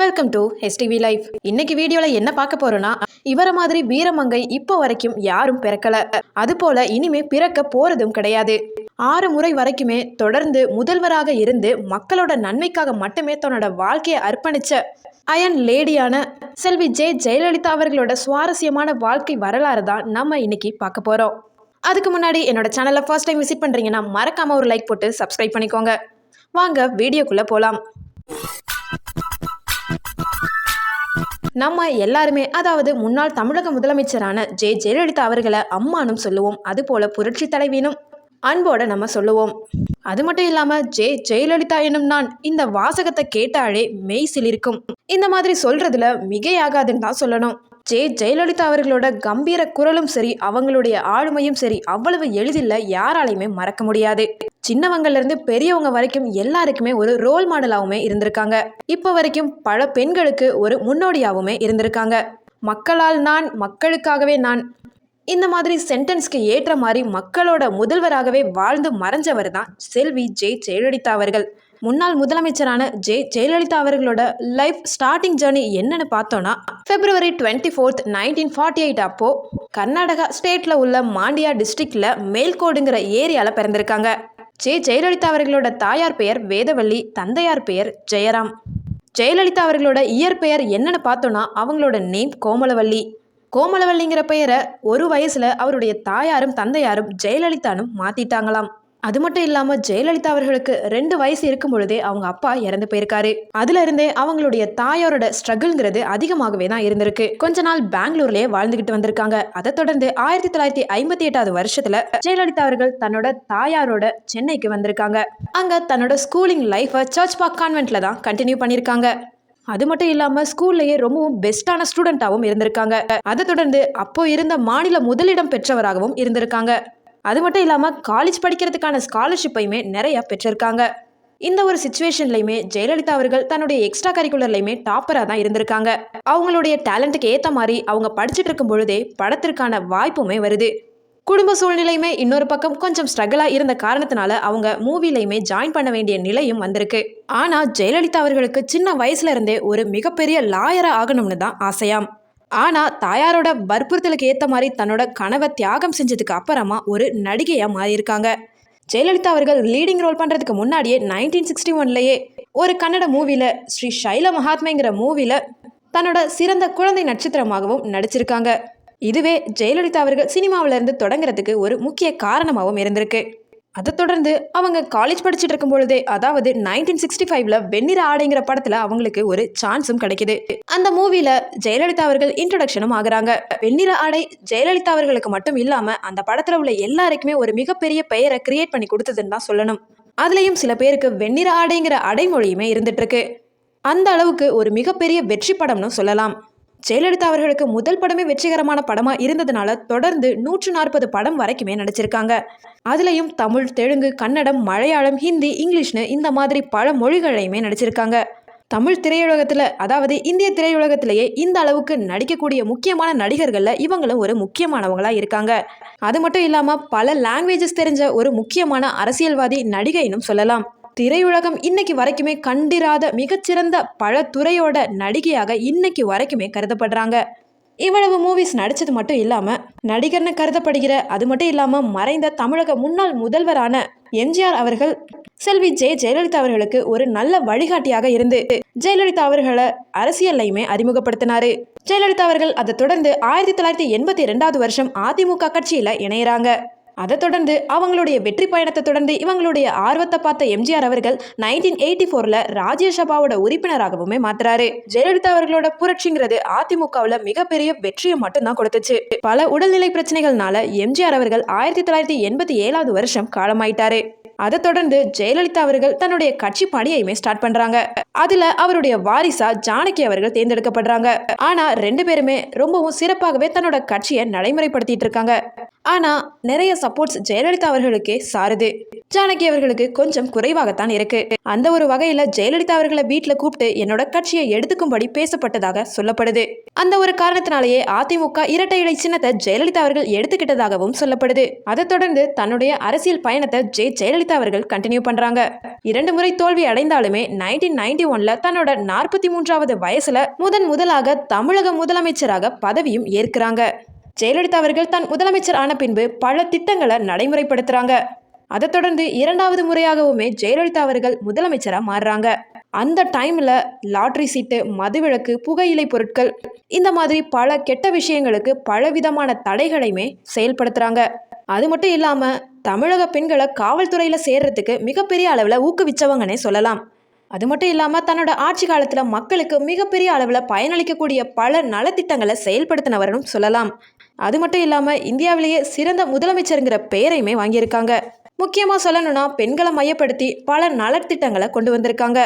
Welcome to STV life இன்னைக்கு வீடியோல என்ன பார்க்க போறோம்னா இவரை மாதிரி வீரமங்கை இப்போ வரைக்கும் யாரும் பிறக்கல. அது போல இனிமே பிறக்க போறதும் கிடையாது. ஆறு முறை வரைக்குமே தொடர்ந்து முதல்வராக இருந்து மக்களோட நன்மைக்காக மட்டுமே தன்னோட வாழ்க்கையை அர்ப்பணிச்ச அயன் லேடியான செல்வி ஜே ஜெயலலிதா அவர்களோட சுவாரஸ்யமான வாழ்க்கை வரலாறு தான் நம்ம இன்னைக்கு பார்க்க போறோம். அதுக்கு முன்னாடி என்னோட சேனலை ஃபர்ஸ்ட் டைம் விசிட் பண்றீங்கன்னா மறக்காம ஒரு லைக் போட்டு சப்ஸ்கிரைப் பண்ணிக்கோங்க. வாங்க வீடியோக்குள்ள போலாம். நம்ம எல்லாருமே அதாவது முன்னாள் தமிழக முதலமைச்சரான ஜெ. ஜெயலலிதா அவர்களை அம்மானும் சொல்லுவோம். அதுபோல புரட்சி தலைவினும் அன்போட நம்ம சொல்லுவோம். அது மட்டும் இல்லாம ஜே. ஜெயலலிதா எனும் நான் இந்த வாசகத்தை கேட்டாலே மெய் சிலிர்க்கும். இந்த மாதிரி சொல்றதுல மிகையாகாதுன்னு தான் சொல்லணும். ஜே ஜெயலலிதா அவர்களோட கம்பீர குரலும் சரி அவங்களுடைய ஆளுமையும் சரி அவ்வளவு எளிதில் யாராலையுமே மறக்க முடியாது. சின்னவங்கள்லேருந்து பெரியவங்க வரைக்கும் எல்லாருக்குமே ஒரு ரோல் மாடலாகவுமே இருந்திருக்காங்க. இப்போ வரைக்கும் பல பெண்களுக்கு ஒரு முன்னோடியாகவுமே இருந்திருக்காங்க. மக்களால் நான் மக்களுக்காகவே நான். இந்த மாதிரி சென்டென்ஸ்க்கு ஏற்ற மாதிரி மக்களோட முதல்வராகவே வாழ்ந்து மறைஞ்சவர் தான் செல்வி ஜெய் ஜெயலலிதா அவர்கள். முன்னாள் முதலமைச்சரான ஜெ. ஜெயலலிதா அவர்களோட லைஃப் ஸ்டார்டிங் ஜேர்னி என்னன்னு பார்த்தோன்னா February twenty fourth nineteen forty eight அப்போ கர்நாடகா ஸ்டேட்ல உள்ள மாண்டியா டிஸ்ட்ரிக்ட்ல மேல்கோடுங்கிற ஏரியால பிறந்திருக்காங்க. ஜெ. ஜெயலலிதா அவர்களோட தாயார் பெயர் வேதவள்ளி தந்தையார் பெயர் ஜெயராம். ஜெயலலிதா அவர்களோட இயற்பெயர் என்னன்னு பார்த்தோன்னா அவங்களோட நேம் கோமலவள்ளி கோமலவள்ளிங்கிற பெயரை ஒரு வயசுல அவருடைய தாயாரும் தந்தையாரும் ஜெயலலிதானும் மாத்திட்டாங்களாம். அது மட்டும் இல்லாம ஜெயலலிதா அவர்களுக்கு ரெண்டு வயசு இருக்கும் பொழுதே அவங்க அப்பா இறந்து போயிருக்காரு. அதுல இருந்தே அவங்களுடைய தாயாரோட ஸ்ட்ரகிள்ங்கிறது அதிகமாகவே தான் இருந்திருக்கு. கொஞ்ச நாள் பெங்களூர்லயே வாழ்ந்துகிட்டு வந்திருக்காங்க. அதை தொடர்ந்து ஆயிரத்தி தொள்ளாயிரத்தி ஐம்பத்தி எட்டாவது வருஷத்துல ஜெயலலிதா அவர்கள் தன்னோட தாயாரோட சென்னைக்கு வந்திருக்காங்க. அங்க தன்னோட ஸ்கூலிங் லைஃபை சர்ச் பாக் கான்வென்ட்ல தான் கண்டினியூ பண்ணியிருக்காங்க அது மட்டும் இல்லாம ஸ்கூல்லையே ரொம்பவும் பெஸ்டான ஸ்டூடெண்டாகவும் இருந்திருக்காங்க. அதை தொடர்ந்து அப்போ இருந்த மாநில முதலிடம் பெற்றவராகவும் இருந்திருக்காங்க. அது மட்டும் இல்லாமல் காலேஜ் படிக்கிறதுக்கான ஸ்காலர்ஷிப்பையுமே நிறையா பெற்றிருக்காங்க. இந்த ஒரு சுச்சுவேஷன்லையுமே ஜெயலலிதா அவர்கள் தன்னுடைய எக்ஸ்ட்ரா கரிக்குலர்லையுமே டாப்பராக தான் இருந்திருக்காங்க. அவங்களுடைய டேலண்ட்டுக்கு ஏற்ற மாதிரி அவங்க படிச்சுட்டு இருக்கும் பொழுதே படத்திற்கான வாய்ப்புமே வருது. குடும்ப சூழ்நிலையுமே இன்னொரு பக்கம் கொஞ்சம் ஸ்ட்ரகிளாக இருந்த காரணத்தினால அவங்க மூவிலையுமே ஜாயின் பண்ண வேண்டிய நிலையும் வந்திருக்கு. ஆனால் ஜெயலலிதா அவர்களுக்கு சின்ன வயசுல இருந்தே ஒரு மிகப்பெரிய லாயராக ஆகணும்னு தான் ஆசையாம். ஆனால் தாயாரோட வற்புறுத்தலுக்கு ஏற்ற மாதிரி தன்னோட கனவை தியாகம் செஞ்சதுக்கு அப்புறமா ஒரு நடிகையாக மாறியிருக்காங்க. ஜெயலலிதா அவர்கள் லீடிங் ரோல் பண்ணுறதுக்கு முன்னாடியே நைன்டீன் சிக்ஸ்டி ஒன்லேயே ஒரு கன்னட மூவியில் ஸ்ரீ ஷைல மகாத்மைங்கிற மூவியில் தன்னோட சிறந்த குழந்தை நட்சத்திரமாகவும் நடிச்சிருக்காங்க. இதுவே ஜெயலலிதா அவர்கள் சினிமாவிலேருந்து தொடங்குறதுக்கு ஒரு முக்கிய காரணமாகவும் இருந்திருக்கு. அதை தொடர்ந்து அவங்க காலேஜ் படிச்சுட்டு இருக்கும் பொழுதே அதாவது நைன்டீன் சிக்ஸ்டி ஃபைவ்ல வெண்ணிற ஆடைங்கிற படத்துல அவங்களுக்கு ஒரு சான்ஸும் கிடைக்குது. அந்த மூவில ஜெயலலிதா அவர்கள் இன்ட்ரடக்ஷனும் ஆகுறாங்க. வெண்ணிற ஆடை ஜெயலலிதா அவர்களுக்கு மட்டும் இல்லாம அந்த படத்துல உள்ள எல்லாருக்குமே ஒரு மிகப்பெரிய பெயரை கிரியேட் பண்ணி கொடுத்ததுன்னு தான் சொல்லணும். அதுலயும் சில பேருக்கு வெண்ணிற ஆடைங்கிற அடைமொழியுமே இருந்துட்டு இருக்கு. அந்த அளவுக்கு ஒரு மிகப்பெரிய வெற்றி படம்னு சொல்லலாம். ஜெயலலிதா அவர்களுக்கு முதல் படமே வெற்றிகரமான படமாக இருந்ததுனால தொடர்ந்து நூற்று நாற்பது படம் வரைக்குமே நடிச்சிருக்காங்க. அதுலேயும் தமிழ் தெலுங்கு கன்னடம் மலையாளம் ஹிந்தி இங்கிலீஷ்னு இந்த மாதிரி பல மொழிகளையுமே நடிச்சிருக்காங்க. தமிழ் திரையுலகத்தில் அதாவது இந்திய திரையுலகத்திலேயே இந்த அளவுக்கு நடிக்கக்கூடிய முக்கியமான நடிகர்களில் இவங்களும் ஒரு முக்கியமானவங்களாக இருக்காங்க. அது மட்டும் இல்லாமல் பல லாங்குவேஜஸ் தெரிஞ்ச ஒரு முக்கியமான அரசியல்வாதி நடிகைனும் சொல்லலாம். திரையுலகம் இன்னைக்கு வரைக்குமே கண்டிராத மிகச்சிறந்த பல துறையோட நடிகையாக இன்னைக்கு வரைக்குமே கருதப்படுறாங்க. இவ்வளவு மூவிஸ் நடித்தது மட்டும் இல்லாமல் நடிகர்னு கருதப்படுகிற அது மட்டும் இல்லாமல் மறைந்த தமிழக முன்னாள் முதல்வரான எம்ஜிஆர் அவர்கள் செல்வி ஜெ. ஜெயலலிதா அவர்களுக்கு ஒரு நல்ல வழிகாட்டியாக இருந்து ஜெயலலிதா அவர்களை அரசியல்லையுமே அறிமுகப்படுத்தினாரு. ஜெயலலிதா அவர்கள் அதை தொடர்ந்து ஆயிரத்தி தொள்ளாயிரத்தி எண்பத்தி ரெண்டாவது வருஷம் அதிமுக கட்சியில் இணையறாங்க. அதை தொடர்ந்து அவங்களுடைய வெற்றி பயணத்தை தொடர்ந்து இவங்களுடைய ஆர்வத்தை பார்த்த எம்ஜிஆர் அவர்கள் நைன்டீன் எயிட்டி ஃபோர்ல ராஜ்யசபாவோட உறுப்பினராகவுமே மாத்துறாரு. ஜெயலலிதா அவர்களோட புரட்சிங்கிறது அதிமுகவில் மிகப்பெரிய வெற்றியை மட்டும்தான் கொடுத்துச்சு. பல உடல்நிலை பிரச்சனைகள்னால எம்ஜிஆர் அவர்கள் ஆயிரத்தி தொள்ளாயிரத்தி எண்பத்தி ஏழாவது வருஷம் காலமாயிட்டாரு. அதை தொடர்ந்து ஜெயலலிதா அவர்கள் தன்னுடைய கட்சி பணியையுமே ஸ்டார்ட் பண்றாங்க. அதுல அவருடைய வாரிசா ஜானகி அவர்கள் தேர்ந்தெடுக்கப்படுறாங்க. ஆனா ரெண்டு பேருமே ரொம்பவும் சிறப்பாகவே தன்னோட கட்சியை நடைமுறைப்படுத்திட்டு இருக்காங்க. ஆனால் நிறைய சப்போர்ட்ஸ் ஜெயலலிதா அவர்களுக்கே சாருது. ஜானகி அவர்களுக்கு கொஞ்சம் குறைவாகத்தான் இருக்கு. அந்த ஒரு வகையில் ஜெயலலிதா அவர்களை வீட்டில் கூப்பிட்டு என்னோட கட்சியை எடுத்துக்கும்படி பேசப்பட்டதாக சொல்லப்படுது. அந்த ஒரு காரணத்தினாலேயே அதிமுக இரட்டை இலை சின்னத்தை ஜெயலலிதா அவர்கள் எடுத்துக்கிட்டதாகவும் சொல்லப்படுது. அதை தொடர்ந்து தன்னுடைய அரசியல் பயணத்தை ஜெ ஜெயலலிதா அவர்கள் கண்டினியூ பண்றாங்க. இரண்டு முறை தோல்வி அடைந்தாலுமே நைன்டீன் நைன்டி ஒன்ல தன்னோட நாற்பத்தி மூன்றாவது வயசுல முதன் முதலாக தமிழக முதலமைச்சராக பதவியும் ஏற்கிறாங்க. ஜெயலலிதா அவர்கள் தான் முதலமைச்சர் ஆன பின்பு பல திட்டங்களை நடைமுறைப்படுத்துறாங்க. அதை தொடர்ந்து இரண்டாவது முறையாகவுமே ஜெயலலிதா அவர்கள் முதலமைச்சராக மாறுறாங்க. அந்த டைமில் லாட்ரி சீட்டு மதுவிலக்கு புகையிலை பொருட்கள் இந்த மாதிரி பல கெட்ட விஷயங்களுக்கு பலவிதமான தடைகளையுமே செயல்படுத்துகிறாங்க அது மட்டும் இல்லாமல் தமிழக பெண்களை காவல்துறையில் சேர்றதுக்கு மிகப்பெரிய அளவில் ஊக்குவிச்சவங்கன்னே சொல்லலாம். அது மட்டும் இல்லாமல் தன்னோட ஆட்சி காலத்தில் மக்களுக்கு மிகப்பெரிய அளவில் பயனளிக்கக்கூடிய பல நலத்திட்டங்களை செயல்படுத்தினவரும் சொல்லலாம். அது மட்டும் இல்லாமல் இந்தியாவிலேயே சிறந்த முதலமைச்சருங்கிற பெயரையுமே வாங்கியிருக்காங்க. முக்கியமாக சொல்லணும்னா பெண்களை மையப்படுத்தி பல நலத்திட்டங்களை கொண்டு வந்திருக்காங்க.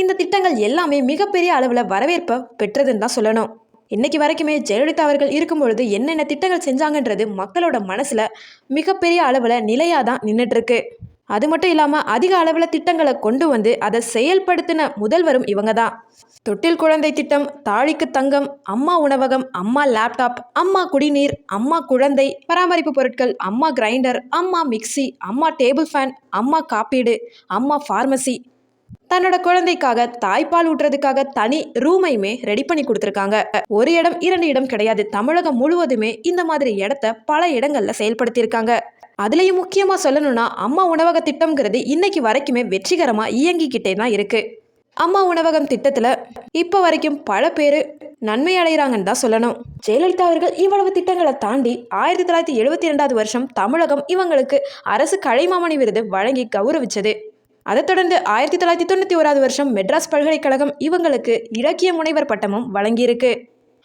இந்த திட்டங்கள் எல்லாமே மிகப்பெரிய அளவில் வரவேற்பை பெற்றதுன்னு தான் சொல்லணும். இன்னைக்கு வரைக்குமே ஜெயலலிதா அவர்கள் இருக்கும் பொழுது என்னென்ன திட்டங்கள் செஞ்சாங்கன்றது மக்களோட மனசில் மிகப்பெரிய அளவில் நிலையாக தான் நின்றுட்டுருக்கு அது மட்டும் இல்லாமல் அதிக அளவில் திட்டங்களை கொண்டு வந்து அதை செயல்படுத்தின முதல்வரும் இவங்க தான் தொட்டில் குழந்தை திட்டம் தாழிக்கு தங்கம் அம்மா உணவகம் அம்மா லேப்டாப் அம்மா குடிநீர் அம்மா குழந்தை பராமரிப்பு பொருட்கள் அம்மா கிரைண்டர் அம்மா மிக்ஸி அம்மா டேபிள் ஃபேன் அம்மா காப்பீடு அம்மா ஃபார்மசி தன்னோட குழந்தைக்காக தாய்ப்பால் ஊட்டுறதுக்காக தனி ரூமையுமே ரெடி பண்ணி கொடுத்துருக்காங்க. ஒரு இடம் இரண்டு இடம் கிடையாது. தமிழகம் முழுவதுமே இந்த மாதிரி இடத்த பல இடங்கள்ல செயல்படுத்தியிருக்காங்க. அதுலேயும் முக்கியமாக சொல்லணும்னா அம்மா உணவக திட்டம்ங்கிறது இன்னைக்கு வரைக்குமே வெற்றிகரமாக இயங்கிக்கிட்டே தான் இருக்கு. அம்மா உணவகம் திட்டத்தில் இப்போ வரைக்கும் பல பேர் நன்மை அடைகிறாங்கன்னு தான் சொல்லணும். ஜெயலலிதா அவர்கள் இவ்வளவு திட்டங்களை தாண்டி ஆயிரத்தி தொள்ளாயிரத்தி எழுபத்தி ரெண்டாவது வருஷம் தமிழகம் இவங்களுக்கு அரசு கலைமாமணி விருது வழங்கி கௌரவிச்சது. அதைத் தொடர்ந்து ஆயிரத்தி தொள்ளாயிரத்தி தொண்ணூற்றி ஓராது வருஷம் மெட்ராஸ் பல்கலைக்கழகம் இவங்களுக்கு இலக்கிய முனைவர் பட்டமும் வழங்கியிருக்கு.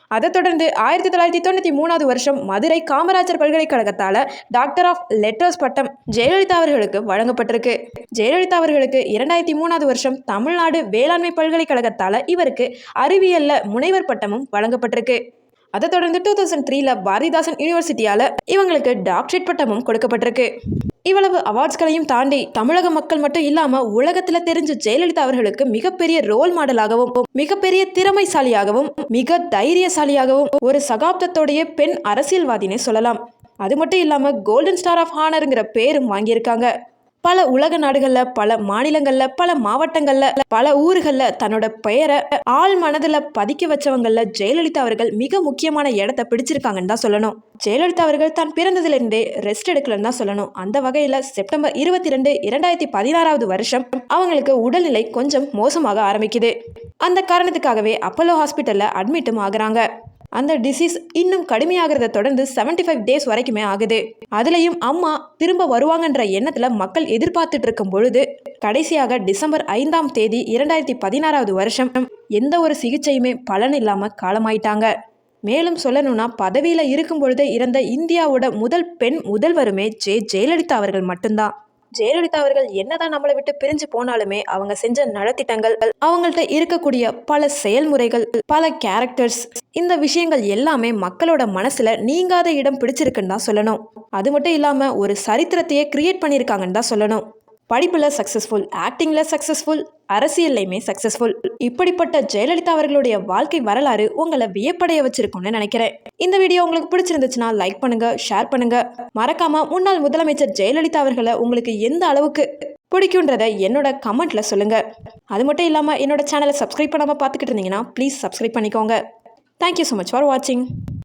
அதைத் தொடர்ந்து ஆயிரத்தி தொள்ளாயிரத்தி தொண்ணூற்றி மூணாவது வருஷம் மதுரை காமராஜர் பல்கலைக்கழகத்தால் டாக்டர் ஆஃப் லெட்டர்ஸ் பட்டம் ஜெயலலிதா அவர்களுக்கு வழங்கப்பட்டிருக்கு. ஜெயலலிதா அவர்களுக்கு இரண்டாயிரத்தி மூணாவது வருஷம் தமிழ்நாடு வேளாண்மை பல்கலைக்கழகத்தால் இவருக்கு அறிவியலில் முனைவர் பட்டமும் வழங்கப்பட்டிருக்கு. அதை தொடர்ந்து டூ தௌசண்ட் த்ரீல பாரதிதாசன் யூனிவர்சிட்டியால் இவங்களுக்கு டாக்டரேட் பட்டமும் கொடுக்கப்பட்டிருக்கு. இவ்வளவு அவார்ட்ஸ்களையும் தாண்டி தமிழக மக்கள் மட்டும் இல்லாமல் உலகத்தில் தெரிஞ்ச ஜெயலலிதா அவர்களுக்கு மிகப்பெரிய ரோல் மாடலாகவும் மிகப்பெரிய திறமைசாலியாகவும் மிக தைரியசாலியாகவும் ஒரு சகாப்தத்தோடைய பெண் அரசியல்வாதினே சொல்லலாம். அது மட்டும் இல்லாமல் கோல்டன் ஸ்டார் ஆஃப் ஹானருங்கிற பேரும் வாங்கியிருக்காங்க. பல உலக நாடுகளில் பல மாநிலங்களில் பல மாவட்டங்களில் பல ஊர்களில் தன்னோட பெயரை ஆள் மனதில் பதிக்க வச்சவங்களில் ஜெயலலிதா அவர்கள் மிக முக்கியமான இடத்த பிடிச்சிருக்காங்கன்னு தான் சொல்லணும். ஜெயலலிதா அவர்கள் தான் பிறந்ததுலேருந்தே ரெஸ்ட் எடுக்கலன்னு தான் சொல்லணும். அந்த வகையில் செப்டம்பர் இருபத்தி ரெண்டு இரண்டாயிரத்தி பதினாறாவது வருஷம் அவங்களுக்கு உடல்நிலை கொஞ்சம் மோசமாக ஆரம்பிக்குது. அந்த காரணத்துக்காகவே அப்பல்லோ ஹாஸ்பிட்டலில் அட்மிட்டும் ஆகுறாங்க. அந்த டிசீஸ் இன்னும் கடுமையாகிறத தொடர்ந்து செவன்டி ஃபைவ் டேஸ் வரைக்குமே ஆகுது. அதுலேயும் அம்மா திரும்ப வருவாங்கன்ற எண்ணத்தில் மக்கள் எதிர்பார்த்துட்டு இருக்கும் பொழுது கடைசியாக டிசம்பர் ஐந்தாம் தேதி இரண்டாயிரத்தி பதினாறாவது வருஷம் எந்த ஒரு சிகிச்சையுமே பலன் இல்லாமல் காலமாயிட்டாங்க. மேலும் சொல்லணும்னா பதவியில் இருக்கும் பொழுதே இறந்த இந்தியாவோட முதல் பெண் முதல்வருமே ஜெ ஜெயலலிதா அவர்கள் மட்டும்தான். ஜெயலலிதா அவர்கள் என்னதான் நம்மளை விட்டு பிரிஞ்சு போனாலுமே அவங்க செஞ்ச நலத்திட்டங்கள் அவங்கள்ட்ட இருக்கக்கூடிய பல செயல்முறைகள் பல கேரக்டர்ஸ் இந்த விஷயங்கள் எல்லாமே மக்களோட மனசுல நீங்காத இடம் பிடிச்சிருக்குன்னு தான் சொல்லணும். அது மட்டும் இல்லாம ஒரு சரித்திரத்தையே கிரியேட் பண்ணியிருக்காங்கன்னு தான் சொல்லணும். படிப்பில் சக்ஸஸ்ஃபுல் ஆக்டிங்கில் சக்ஸஸ்ஃபுல் அரசியல்லையுமே சக்ஸஸ்ஃபுல் இப்படிப்பட்ட ஜெயலலிதா அவர்களுடைய வாழ்க்கை வரலாறு உங்களை வியப்படைய வச்சிருக்கும்னு நினைக்கிறேன். இந்த வீடியோ உங்களுக்கு பிடிச்சிருந்துச்சுன்னா லைக் பண்ணுங்க ஷேர் பண்ணுங்க. மறக்காம முன்னாள் முதலமைச்சர் ஜெயலலிதா அவர்களை உங்களுக்கு எந்த அளவுக்கு பிடிக்குன்றதை என்னோட கமெண்ட்ல சொல்லுங்க. அது மட்டும் இல்லாமல் என்னோட சேனலை சப்ஸ்கிரைப் பண்ணாமல் பார்த்துக்கிட்டு இருந்தீங்கன்னா ப்ளீஸ் சப்ஸ்கிரைப் பண்ணிக்கோங்க. Thank you so much for வாட்சிங்